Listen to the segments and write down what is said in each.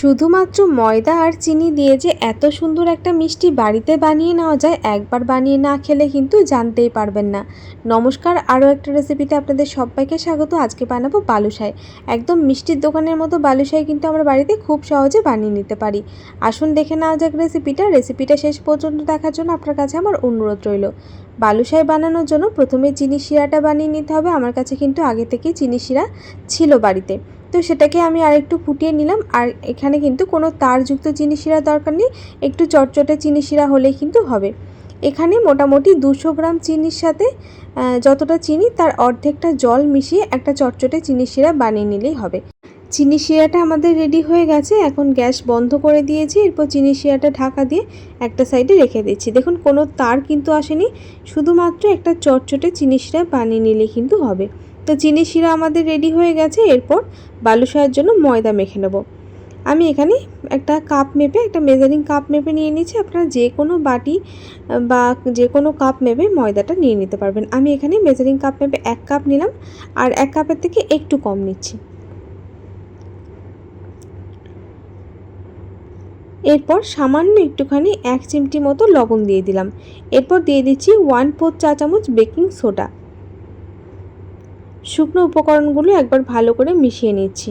শুধুমাত্র ময়দা আর চিনি দিয়ে যে এত সুন্দর একটা মিষ্টি বাড়িতে বানিয়ে নেওয়া যায়, একবার বানিয়ে না খেলে কিন্তু জানতেই পারবেন না। নমস্কার, আরও একটা রেসিপিতে আপনাদের সবাইকে স্বাগত। আজকে বানাবো বালুশাই। একদম মিষ্টির দোকানের মতো বালুশাই কিন্তু আমরা বাড়িতে খুব সহজে বানিয়ে নিতে পারি। আসুন দেখে নেওয়া যাক রেসিপিটা। রেসিপিটা শেষ পর্যন্ত দেখার জন্য আপনার কাছে আমার অনুরোধ রইল। বালুশাই বানানোর জন্য প্রথমে চিনি শিরাটা বানিয়ে নিতে হবে। আমার কাছে কিন্তু আগে থেকেই চিনি শিরা ছিল বাড়িতে। তো সেটাকে আমি আর একটু ফুটিয়ে নিলাম। আর এখানে কিন্তু কোনো তারযুক্ত চিনি শিরা দরকার নেই। একটু চটচটে চিনি শিরা হলেই কিন্তু হবে। এখানে মোটামুটি দুশো গ্রাম চিনির সাথে যতটা চিনি তার অর্ধেকটা জল মিশিয়ে একটা চটচটে চিনি শিরা বানিয়ে নিলেই হবে। চিনি শিরাটা আমাদের রেডি হয়ে গেছে। এখন গ্যাস বন্ধ করে দিয়েছি। এরপর চিনি শিরাটা ঢাকা দিয়ে একটা সাইডে রেখে দিচ্ছি। দেখুন, কোনো তার কিন্তু আসেনি। শুধুমাত্র একটা চটচটে চিনি শিরা বানিয়ে নিলে কিন্তু হবে। তো চিনি শিরা আমাদের রেডি হয়ে গেছে, এরপর বালুশাহের জন্য ময়দা মেখে নেব। আমি এখানে একটা কাপ মেপে, একটা মেজারিং কাপ মেপে নিয়ে নিচ্ছি আপনারা যে কোনো বাটি, বা যে কোনো কাপ মেপে ময়দাটা নিয়ে নিতে পারবেন। আমি এখানে মেজারিং কাপ মেপে এক কাপ নিলাম, আর এক কাপের থেকে একটু কম নিচ্ছি। এরপর সামান্য একটুখানি এক চিমটি মতো লবণ দিয়ে দিলাম। এরপর দিয়ে দিচ্ছি ওয়ান ফোর চা চামচ বেকিং সোডা শুকনো উপকরণগুলো একবার ভালো করে মিশিয়ে নিচ্ছি।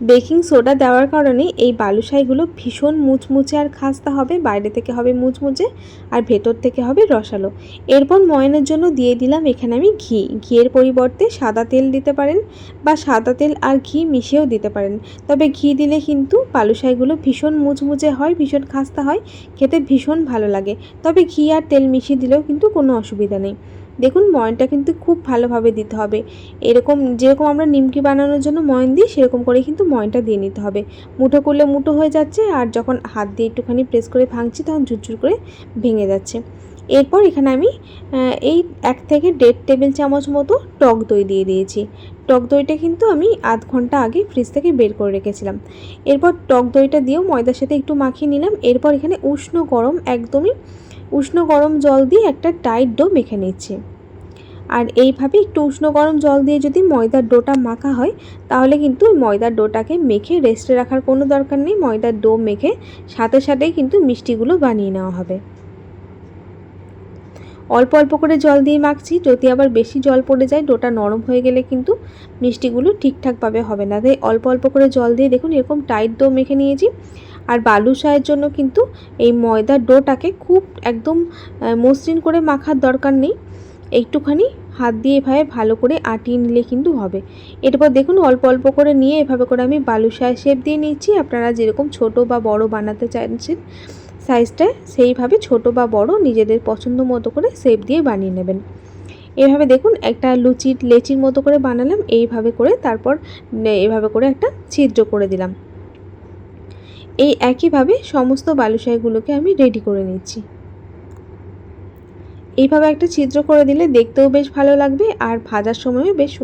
বেকিং সোডা দেওয়ার কারণে এই বালুশাইগুলো ভীষণ মুচমুচে আর খাস্তা হবে, বাইরে থেকে হবে মুচমুচে আর ভেতর থেকে হবে রসালো। এরপর ময়নের জন্য দিয়ে দিলাম এখানে আমি ঘি। ঘিয়ের পরিবর্তে সাদা তেল দিতে পারেন বা সাদা তেল আর ঘি মিশিয়েও দিতে পারেন। তবে ঘি দিলে কিন্তু বালুশাইগুলো ভীষণ মুচমুচে হয়, ভীষণ খাস্তা হয়, খেতে ভীষণ ভালো লাগে। তবে ঘি আর তেল মিশিয়ে দিলেও কিন্তু কোনো অসুবিধা নেই। দেখুন, ময়নটা কিন্তু খুব ভালোভাবে দিতে হবে। এরকম যেরকম আমরা নিমকি বানানোর জন্য ময়ন দিই, সেরকম করে কিন্তু ময়নটা দিয়ে নিতে হবে। মুঠো করলে মুঠো হয়ে যাচ্ছে, আর যখন হাত দিয়ে একটুখানি প্রেস করে ভাঙছি, তখন ঝুরঝুর করে ভেঙে যাচ্ছে। এরপর এখানে আমি এই এক থেকে দেড় টেবিল চামচ মতো টক দই দিয়ে দিয়েছি। টক দইটা কিন্তু আমি আধ ঘণ্টা আগে ফ্রিজ থেকে বের করে রেখেছিলাম। এরপর টক দইটা দিয়েও ময়দার সাথে একটু মাখিয়ে নিলাম। এরপর এখানে উষ্ণ গরম একদমই উষ্ণ গরম জল দিয়ে একটা টাইট ডো মেখে নিচ্ছি। আর এইভাবে একটু উষ্ণ গরম জল দিয়ে যদি ময়দার ডোটা মাখা হয়, তাহলে কিন্তু ময়দার ডোটাকে মেখে রেস্টে রাখার কোনো দরকার নেই। ময়দার ডো মেখে সাথে সাথেই কিন্তু মিষ্টিগুলো বানিয়ে নেওয়া হবে। অল্প অল্প করে জল দিয়ে মাখছি। যদি আবার বেশি জল পড়ে যায়, ডোটা নরম হয়ে গেলে কিন্তু মিষ্টিগুলো ঠিকঠাকভাবে হবে না। তাই অল্প অল্প করে জল দিয়ে দেখুন এরকম টাইট ডো মেখে নিয়েছি। আর বালুশাহের জন্য কিন্তু এই ময়দার ডোটাকে খুব একদম মসৃণ করে মাখার দরকার নেই। একটুখানি হাত দিয়ে এভাবে ভালো করে আটিয়ে নিলে কিন্তু হবে। এরপর দেখুন, অল্প অল্প করে নিয়ে এভাবে করে আমি বালুশায় শেপ দিয়ে নিচ্ছি আপনারা যেরকম ছোট বা বড় বানাতে চাইছেন সাইজটা সেইভাবে ছোট বা বড় নিজেদের পছন্দ মতো করে শেপ দিয়ে বানিয়ে নেবেন। এভাবে দেখুন, একটা লুচির, লেচির মতো করে বানালাম। এইভাবে করে তারপর, এভাবে করে একটা ছিদ্র করে দিলাম। এই একইভাবে সমস্ত বালুশাইগুলোকে আমি রেডি করে নিচ্ছি। এইভাবে একটা ছিদ্র করে দিলে দেখতেও বেশ ভালো লাগবে আর ভাজার সময়ও বেশ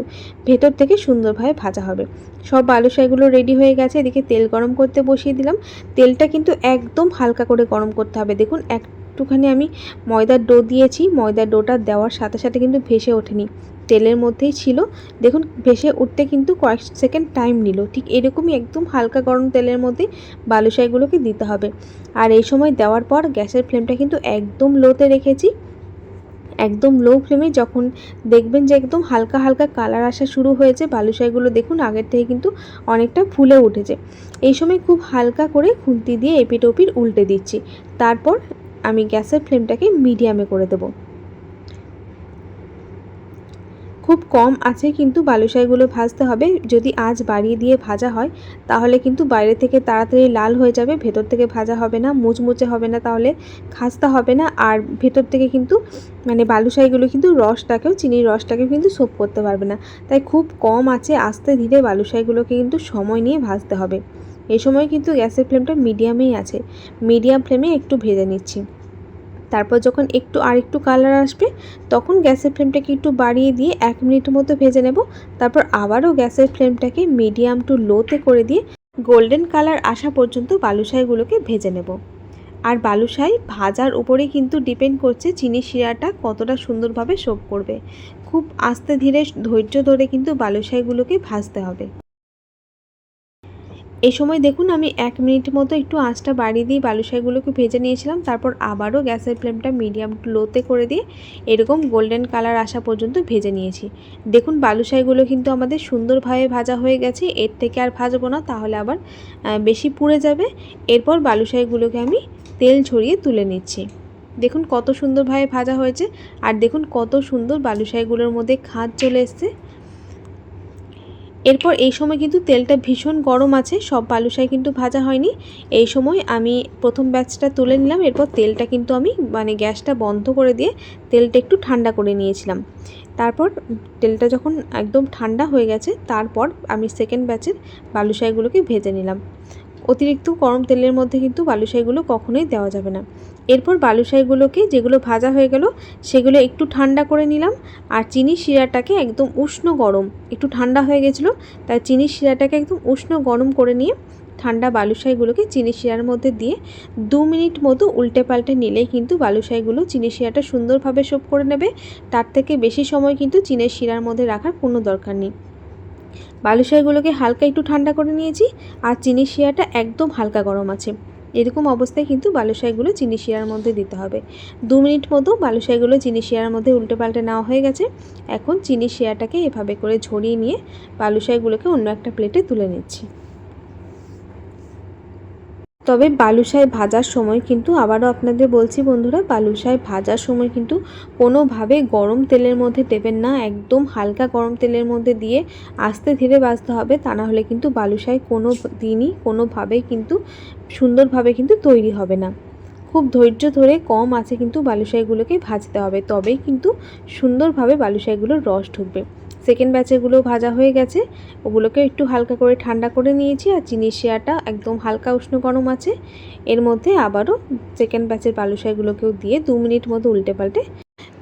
ভেতর থেকে সুন্দরভাবে ভাজা হবে। সব বালুশাইগুলো রেডি হয়ে গেছে, এদিকে তেল গরম করতে বসিয়ে দিলাম। তেলটা কিন্তু একদম হালকা করে গরম করতে হবে। দেখুন একটুখানি আমি ময়দার ডো দিয়েছি। ময়দার ডোটা দেওয়ার সাথে সাথে কিন্তু ভেসে ওঠেনি। তেলের মধ্যেই ছিল। দেখুন, ভেসে উঠতে কিন্তু কয়েক সেকেন্ড টাইম নিল। ঠিক এরকমই একদম হালকা গরম তেলের মধ্যে বালুশাইগুলোকে দিতে হবে। আর এই সময় দেওয়ার পর গ্যাসের ফ্লেমটা কিন্তু একদম লোতে রেখেছি। একদম লো ফ্লেমে যখন দেখবেন যে একদম হালকা হালকা কালার আসা শুরু হয়েছে বালুশাইগুলো দেখুন আগের থেকে কিন্তু অনেকটা ফুলে উঠেছে। এই সময় খুব হালকা করে খুন্তি দিয়ে এপিট ওপিট উল্টে দিচ্ছি। তারপর আমি গ্যাসের ফ্লেমটাকে মিডিয়ামে করে দেবো। খুব কম আছে কিন্তু বালুশাইগুলো ভাজতে হবে। যদি আজ বাড়িয়ে দিয়ে ভাজা হয়, তাহলে কিন্তু বাইরে থেকে তাড়াতাড়ি লাল হয়ে যাবে, ভেতর থেকে ভাজা হবে না, মুচমুচে হবে না, তাহলে খাস্তা হবে না। আর ভেতর থেকে কিন্তু মানে বালুশাইগুলো কিন্তু রসটাকেও, চিনির রসটাকেও কিন্তু সোপ করতে পারবে না। তাই খুব কম আছে, আস্তে ধীরে বালুশাইগুলোকে কিন্তু সময় নিয়ে ভাজতে হবে। এই সময় কিন্তু গ্যাসের ফ্লেমটা মিডিয়ামেই আছে। মিডিয়াম ফ্লেমে একটু ভেজে নিচ্ছি। তারপর যখন একটু আর একটু কালার আসবে, তখন গ্যাসের ফ্লেমটাকে একটু বাড়িয়ে দিয়ে এক মিনিট মতো ভেজে নেব। তারপর আবারও গ্যাসের ফ্লেমটাকে মিডিয়াম টু লোতে করে দিয়ে গোল্ডেন কালার আসা পর্যন্ত বালুশাইগুলোকে ভেজে নেব। আর বালুশাই ভাজার উপরে কিন্তু ডিপেন্ড করছে চিনি শিরাটা কতটা সুন্দরভাবে শোক করবে। খুব আস্তে ধীরে ধৈর্য ধরে কিন্তু বালুশাইগুলোকে ভাজতে হবে। এই সময় দেখুন, আমি এক মিনিট মতো একটু আঁচটা বাড়িয়ে দিয়ে বালুশাইগুলোকে ভেজে নিয়েছিলাম। তারপর আবারও গ্যাসের ফ্লেমটা মিডিয়াম লোতে করে দিয়ে এরকম গোল্ডেন কালার আসা পর্যন্ত ভেজে নিয়েছি। দেখুন বালুশাইগুলো কিন্তু আমাদের সুন্দরভাবে ভাজা হয়ে গেছে। এর থেকে আর ভাজবো না, তাহলে আবার বেশি পুড়ে যাবে। এরপর বালুশাইগুলোকে আমি তেল ছড়িয়ে তুলে নিচ্ছি। দেখুন, কত সুন্দরভাবে ভাজা হয়েছে। আর দেখুন, কত সুন্দর বালুশাইগুলোর মধ্যে খাঁজ চলে এসছে। এরপর এই সময় কিন্তু তেলটা ভীষণ গরম আছে, সব বালুশাই কিন্তু ভাজা হয়নি। এই সময় আমি প্রথম ব্যাচটা তুলে নিলাম, এরপর তেলটা কিন্তু আমি মানে গ্যাসটা বন্ধ করে দিয়ে তেলটা একটু ঠান্ডা করে নিয়েছিলাম। তারপর তেলটা যখন একদম ঠান্ডা হয়ে গেছে, তারপর আমি সেকেন্ড ব্যাচের বালুশাইগুলোকে ভেজে নিলাম। অতিরিক্ত গরম তেলের মধ্যে কিন্তু বালুশাইগুলো কখনোই দেওয়া যাবে না। এরপর বালুশাইগুলোকে যেগুলো ভাজা হয়ে গেল, সেগুলো একটু ঠান্ডা করে নিলাম। আর চিনি শিরাটাকে একদম উষ্ণ গরম, একটু ঠান্ডা হয়ে গেছিল, তাই চিনি শিরাটাকে একদম উষ্ণ গরম করে নিয়ে ঠান্ডা বালুশাইগুলোকে চিনি শিরার মধ্যে দিয়ে দু মিনিট মতো উল্টে পাল্টে নিলেই কিন্তু বালুশাইগুলো চিনি শিরাটা সুন্দরভাবে সোপ করে নেবে। তার থেকে বেশি সময় কিন্তু চিনের শিরার মধ্যে রাখার কোনো দরকার নেই। বালুশাইগুলোকে হালকা একটু ঠান্ডা করে নিয়েছি, আর চিনি শিয়াটা একদম হালকা গরম আছে। এরকম অবস্থায় কিন্তু বালুশাইগুলো চিনি শিরার মধ্যে দিতে হবে। দু মিনিট মতো বালুশাইগুলো চিনি শিরার মধ্যে উল্টে পাল্টে নেওয়া হয়ে গেছে। এখন চিনি শিয়াটাকে এভাবে করে ঝরিয়ে নিয়ে বালুশাইগুলোকে অন্য একটা প্লেটে তুলে নিচ্ছি। তবে বালুশাই ভাজার সময় কিন্তু আবারও আপনাদের বলছি বন্ধুরা বালুশাই ভাজার সময় কিন্তু কোনোভাবে গরম তেলের মধ্যে দেবেন না, একদম হালকা গরম তেলের মধ্যে দিয়ে আস্তে ধীরে বাজতে হবে, তা না হলে কিন্তু বালুশাই কোনো দিনই কোনোভাবেই কিন্তু সুন্দরভাবে কিন্তু তৈরি হবে না। খুব ধৈর্য ধরে কম আছে কিন্তু বালুশাইগুলোকে ভাজতে হবে, তবেই কিন্তু সুন্দরভাবে বালুশাইগুলোর রস ঢুকবে। সেকেন্ড ব্যাচেগুলো ভাজা হয়ে গেছে। ওগুলোকে একটু হালকা করে ঠান্ডা করে নিয়েছি আর চিনি শেয়াটা একদম হালকা উষ্ণ গরম আছে। এর মধ্যে আবারও সেকেন্ড ব্যাচের বালুশাইগুলোকেও দিয়ে দু মিনিট মতো উল্টে পাল্টে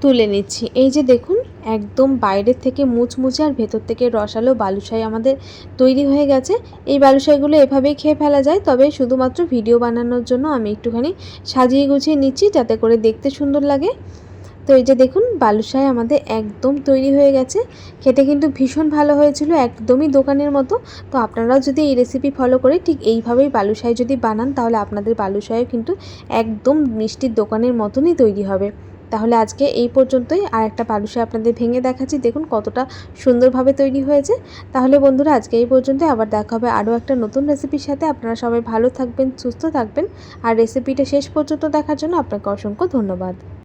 তুলে নিচ্ছি। এই যে দেখুন, একদম বাইরের থেকে মুচমুচে আর ভেতর থেকে রসালো বালুশাই আমাদের তৈরি হয়ে গেছে। এই বালুশাইগুলো এভাবেই খেয়ে ফেলা যায়, তবে শুধুমাত্র ভিডিও বানানোর জন্য আমি একটুখানি সাজিয়ে গুছিয়ে নিচ্ছি যাতে করে দেখতে সুন্দর লাগে। তো এই যে দেখুন বালুশাই আমাদের একদম তৈরি হয়ে গেছে। খেতে কিন্তু ভীষণ ভালো হয়েছিল, একদমই দোকানের মতো। তো আপনারাও যদি এই রেসিপি ফলো করে ঠিক এইভাবেই বালুশাই যদি বানান, তাহলে আপনাদের বালুশাইও কিন্তু একদম মিষ্টির দোকানের মতনই তৈরি হবে। তাহলে আজকে এই পর্যন্তই। আর একটা বালুশাই আপনাদের ভেঙে দেখাচ্ছি। দেখুন কতটা সুন্দরভাবে তৈরি হয়েছে। তাহলে বন্ধুরা, আজকে এই পর্যন্ত আবার দেখা হবে আরও একটা নতুন রেসিপির সাথে। আপনারা সবাই ভালো থাকবেন, সুস্থ থাকবেন। আর রেসিপিটা শেষ পর্যন্ত দেখার জন্য আপনাকে অসংখ্য ধন্যবাদ।